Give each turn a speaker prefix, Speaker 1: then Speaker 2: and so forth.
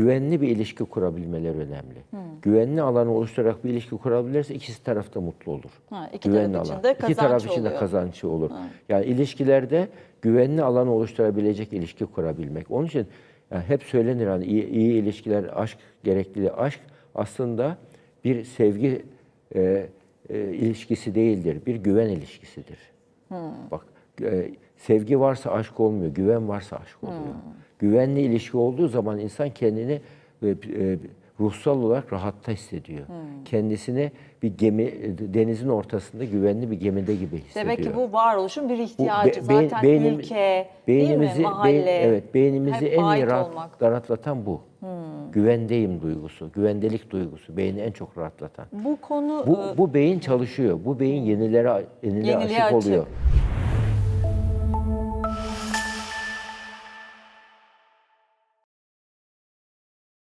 Speaker 1: güvenli bir ilişki kurabilmeleri önemli. Güvenli alanı oluşturarak bir ilişki kurabilirse ikisi taraf da mutlu olur.
Speaker 2: Ha, iki taraf için de
Speaker 1: İki taraf için de
Speaker 2: oluyor.
Speaker 1: kazançlı olur. Yani ilişkilerde güvenli alanı oluşturabilecek ilişki kurabilmek. Onun için yani hep söylenir hani iyi, iyi ilişkiler, aşk gerekli. Aşk aslında bir sevgi e, e, ilişkisi değildir, bir güven ilişkisidir. Bak e, sevgi varsa aşk olmuyor, güven varsa aşk oluyor. Güvenli ilişki olduğu zaman insan kendini e, e, ruhsal olarak rahatta hissediyor. Kendisini bir gemi denizin ortasında güvenli bir gemide gibi hissediyor.
Speaker 2: Demek ki bu varoluşun bir
Speaker 1: Bu
Speaker 2: ihtiyacı.
Speaker 1: be- beyin-
Speaker 2: Zaten
Speaker 1: beynim-
Speaker 2: ülke,
Speaker 1: beynimizi,
Speaker 2: değil mi?
Speaker 1: beyin-
Speaker 2: Mahalle.
Speaker 1: evet, beynimizi en iyi rahat, rahatlatan bu. Güvendeyim duygusu, güvendelik duygusu beyni en çok rahatlatan.
Speaker 2: Bu konu
Speaker 1: Bu, bu beyin çalışıyor. Bu beyin yenilere, yeniliğe
Speaker 2: Yeniliğe
Speaker 1: açık
Speaker 2: açık.
Speaker 1: oluyor.